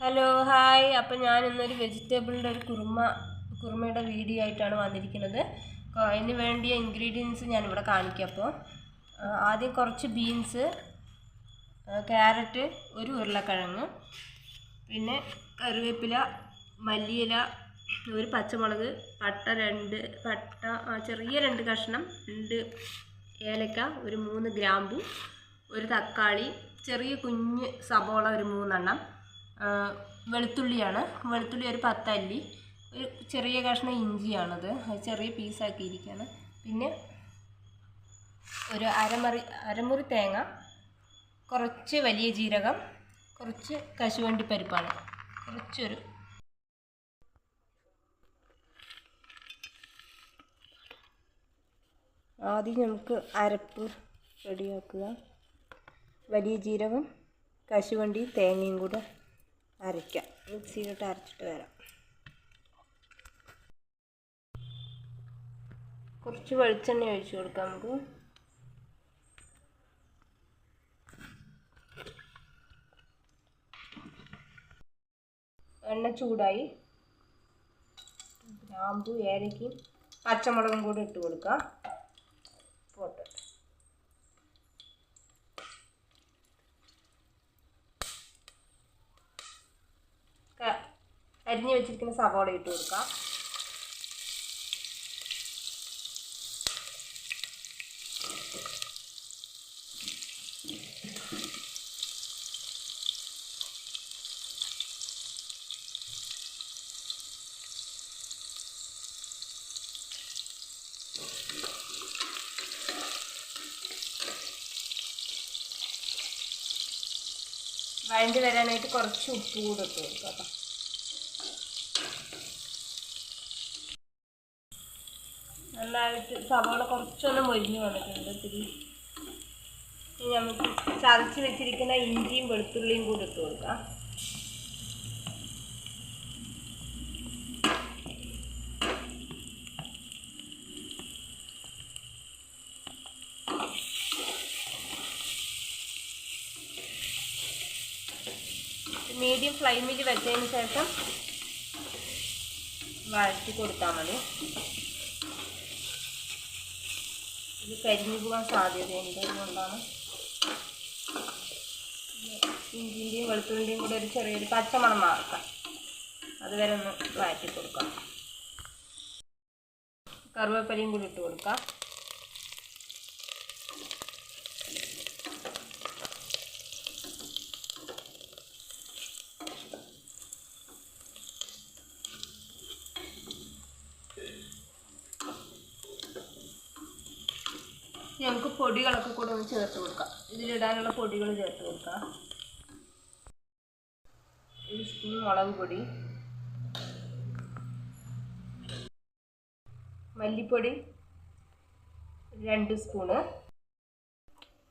Hello hi. അപ്പം ഞാൻ ഇന്നൊരു വെജിറ്റബിളിന്റെ ഒരു കുറുമ കുറുമയുടെ വീഡിയോ ആയിട്ടാണ് വന്നിരിക്കുന്നത്. അതിന് വേണ്ടിയ ഇൻഗ്രീഡിയൻസ് ഞാനിവിടെ കാണിക്കാം. അപ്പോൾ ആദ്യം കുറച്ച് ബീൻസ് ക്യാരറ്റ് ഒരു ഉരുളക്കിഴങ്ങ് പിന്നെ കറിവേപ്പില മല്ലിയില ഒരു പച്ചമുളക് പട്ട രണ്ട് പട്ട ചെറിയ രണ്ട് കഷ്ണം രണ്ട് ഏലക്ക ഒരു മൂന്ന് ഗ്രാമ്പു ഒരു തക്കാളി ചെറിയ കുഞ്ഞ് സബോള ഒരു മൂന്നെണ്ണം വെളുത്തുള്ളിയാണ്. വെളുത്തുള്ളി ഒരു പത്തല്ലി. ഒരു ചെറിയ കഷ്ണം ഇഞ്ചിയാണത്. ചെറിയ പീസാക്കിയിരിക്കുകയാണ് പിന്നെ ഒരു അരമറി അരമുറി തേങ്ങ കുറച്ച് വലിയ ജീരകം കുറച്ച് കശുവണ്ടി പരിപ്പാണ്. കുറച്ചൊരു ആദ്യം നമുക്ക് അരപ്പ് റെഡിയാക്കുക. വലിയ ജീരകം കശുവണ്ടി തേങ്ങയും കൂടെ അരയ്ക്കാം. മിക്സിയിലിട്ട് അരച്ചിട്ട് വരാം. കുറച്ച് വെളിച്ചെണ്ണ ഒഴിച്ചു കൊടുക്കാം നമുക്ക്. എണ്ണ ചൂടായി. ഗ്രാമ്പു ഏലയ്ക്കും പച്ചമുളകും കൂടി ഇട്ട് കൊടുക്കാം പോട്ടെ ക- അരിഞ്ഞ് വെച്ചിരിക്കുന്ന സവോള ഇട്ട് കൊടുക്കാം. വഴണ്ടി വരാനായിട്ട് കുറച്ച് ഉപ്പ് കൂടെ ഇട്ട് കൊടുക്കാം നന്നായിട്ട് സവാള കുറച്ചൊന്ന് മൊരിഞ്ഞ് വന്നിട്ടുണ്ട്. ഇത്തിരി നമുക്ക് ചതച്ച് വെച്ചിരിക്കുന്ന ഇഞ്ചിയും വെളുത്തുള്ളിയും കൂടി ഇട്ട് കൊടുക്കാം. മീഡിയം ഫ്ലെയിമിൽ വെച്ചതിന് ശേഷം വഴറ്റി കൊടുത്താൽ മതി. ഇത് കരിഞ്ഞു പോകാൻ സാധ്യതയുണ്ട് അതുകൊണ്ടാണ്. ഇഞ്ചിന്റെയും വെളുത്തുള്ളിന്റെയും കൂടെ ഒരു ചെറിയൊരു പച്ചമണം മാർക്കാം അതുവരെ ഒന്ന് വഴറ്റി കൊടുക്കാം. കറുവേപ്പലയും കൂടി ഇട്ട് കൊടുക്കാം. നമുക്ക് പൊടികളൊക്കെ കൂടെ ഒന്ന് ചേർത്ത് കൊടുക്കാം. ഇതിലിടാനുള്ള പൊടികൾ ചേർത്ത് കൊടുക്കാം. ഒരു സ്പൂൺ മുളക് പൊടി. മല്ലിപ്പൊടി രണ്ട് സ്പൂണ്.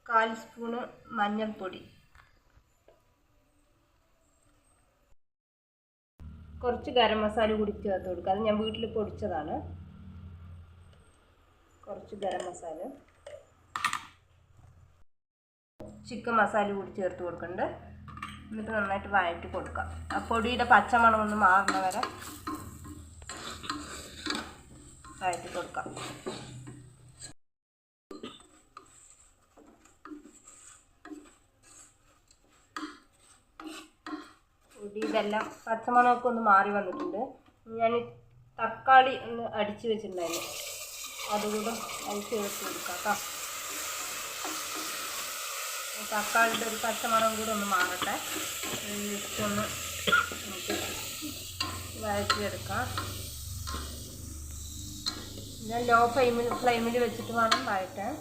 കാൽ സ്പൂണ് മഞ്ഞൾപ്പൊടി. കുറച്ച് ഗരം മസാല കൂടി ചേർത്ത് കൊടുക്കുക അത് ഞാൻ വീട്ടിൽ പൊടിച്ചതാണ്. കുറച്ച് ഗരം മസാല. ചിക്കൻ മസാല കൂടി ചേർത്ത് കൊടുക്കുന്നുണ്ട് എന്നിട്ട് നന്നായിട്ട് വഴറ്റി കൊടുക്കാം. ആ പൊടിയുടെ പച്ചമണം ഒന്ന് മാറുന്ന വരെ വഴറ്റി കൊടുക്കാം. പൊടി ഇതെല്ലാം പച്ചമണമൊക്കെ ഒന്ന് മാറി വന്നിട്ടുണ്ട്. ഞാൻ തക്കാളി ഒന്ന് അടിച്ച് വെച്ചിട്ടുണ്ടായിരുന്നു. അതുകൂടെ അത് ചേർത്ത് കൊടുക്കാം കേട്ടോ. തക്കാളിയുടെ ഒരു പച്ചമണം കൂടി ഒന്ന് മാറട്ടെ. ജസ്റ്റ് ഒന്ന് നമുക്ക് വഴറ്റിയെടുക്കാം. ഞാൻ ലോ ഫ്ലെയിമിൽ ഫ്ലെയിമിൽ വെച്ചിട്ട് വേണം വഴറ്റാൻ.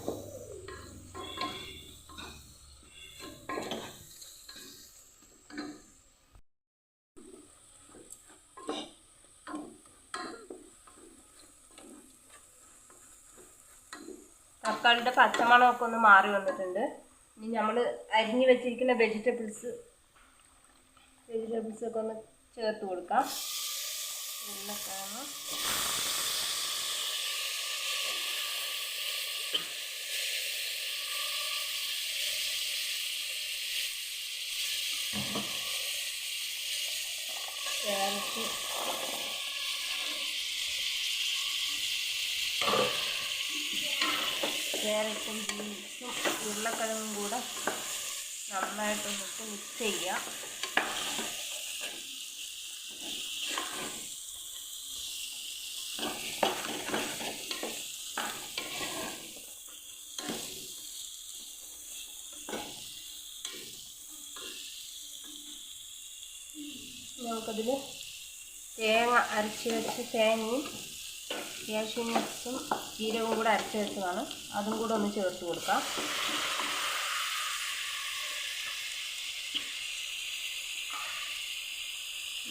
തക്കാളിയുടെ പച്ചമണമൊക്കെ ഒന്ന് മാറി വന്നിട്ടുണ്ട്. ഇനി നമ്മൾ അരിഞ്ഞ് വെച്ചിരിക്കുന്ന വെജിറ്റബിൾസ് വെജിറ്റബിൾസൊക്കെ ഒന്ന് ചേർത്ത് കൊടുക്കാം. ഉരുളക്കിഴങ്ങ് ക്യാരറ്റ് ക്യാരറ്റും ബീൻസും ഉരുളക്കിഴങ്ങും കൂടെ നന്നായിട്ടൊന്നിട്ട് മിക്സ് ചെയ്യാം. നമുക്കതിൽ തേങ്ങ അരച്ച് വെച്ച് തേങ്ങയും കാഷ്യൂ നട്ട്സും ജീരകവും കൂടെ അരച്ച് വെച്ചതാണ് അതും കൂടെ ഒന്ന് ചേർത്ത് കൊടുക്കാം.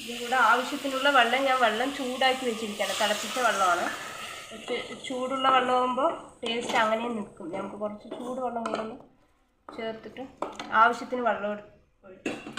ഇതിൽ കൂടെ ആവശ്യത്തിനുള്ള വെള്ളം ഞാൻ വെള്ളം ചൂടാക്കി വെച്ചിരിക്കുകയാണ്. തിളപ്പിച്ച വെള്ളമാണ്. ചൂടുള്ള വെള്ളമാകുമ്പോൾ ടേസ്റ്റ് അങ്ങനെ നിൽക്കും. നമുക്ക് കുറച്ച് ചൂട് വെള്ളം കൂടെ ഒന്ന് ചേർത്തിട്ട് ആവശ്യത്തിന് വെള്ളം ഒഴിക്കും.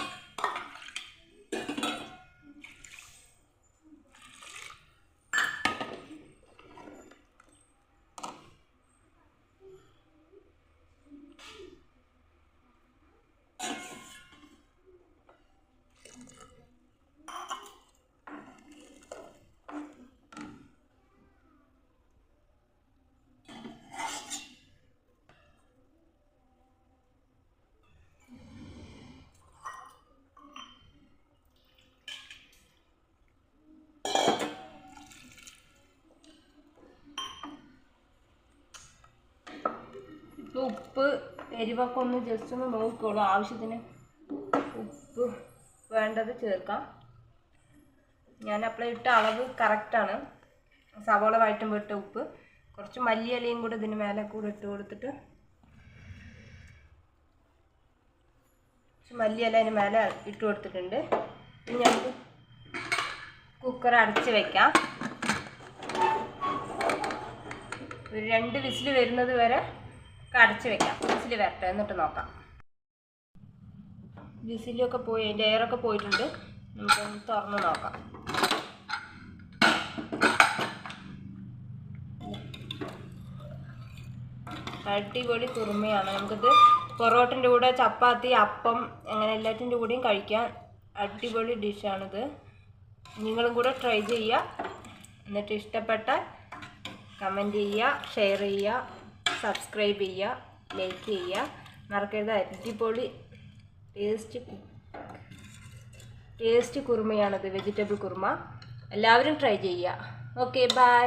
ഉപ്പ് എരിവൊക്കെ ഒന്ന് ജസ്റ്റ് ഒന്ന് നോക്കിക്കോളൂ. ആവശ്യത്തിന് ഉപ്പ് വേണ്ടത് ചേർക്കാം. ഞാൻ അപ്ലൈ ഇട്ട അളവ് കറക്റ്റാണ് സവോള വഴറ്റുമ്പോൾ ഇട്ട ഉപ്പ്. കുറച്ച് മല്ലിയിലയും കൂടെ ഇതിന് മേലെ കൂടെ ഇട്ട് കൊടുത്തിട്ട് മല്ലിയില അതിന് മേലെ ഇട്ട് കൊടുത്തിട്ടുണ്ട്. ഇനി നമുക്ക് കുക്കർ അടച്ച് വെക്കാം. ഒരു രണ്ട് വിസിൽ വരുന്നത് വരെ അടച്ച് വെക്കാം. വിസിൽ വരട്ടെ എന്നിട്ട് നോക്കാം. വിസിലൊക്കെ പോയി അതിന്റെ എയറൊക്കെ പോയിട്ടുണ്ട്. നമുക്കൊന്ന് തുറന്ന് നോക്കാം. അടിപൊളി കുറുമയാണ്. നമുക്കിത് പൊറോട്ടിന്റെ കൂടെ ചപ്പാത്തി അപ്പം അങ്ങനെ എല്ലാറ്റിന്റെ കൂടെയും കഴിക്കാൻ അടിപൊളി ഡിഷാണിത്. നിങ്ങളും കൂടെ ട്രൈ ചെയ്യുക. എന്നിട്ട് ഇഷ്ടപ്പെട്ട കമന്റ് ചെയ്യുക ഷെയർ ചെയ്യുക. സബ്സ്ക്രൈബ് ചെയ്യുക ലൈക്ക് ചെയ്യുക. മറക്കരുത്. അടിപൊളി ടേസ്റ്റ് ടേസ്റ്റ് കുറുമയാണത് വെജിറ്റബിൾ കുറുമ. എല്ലാവരും ട്രൈ ചെയ്യുക. Okay bye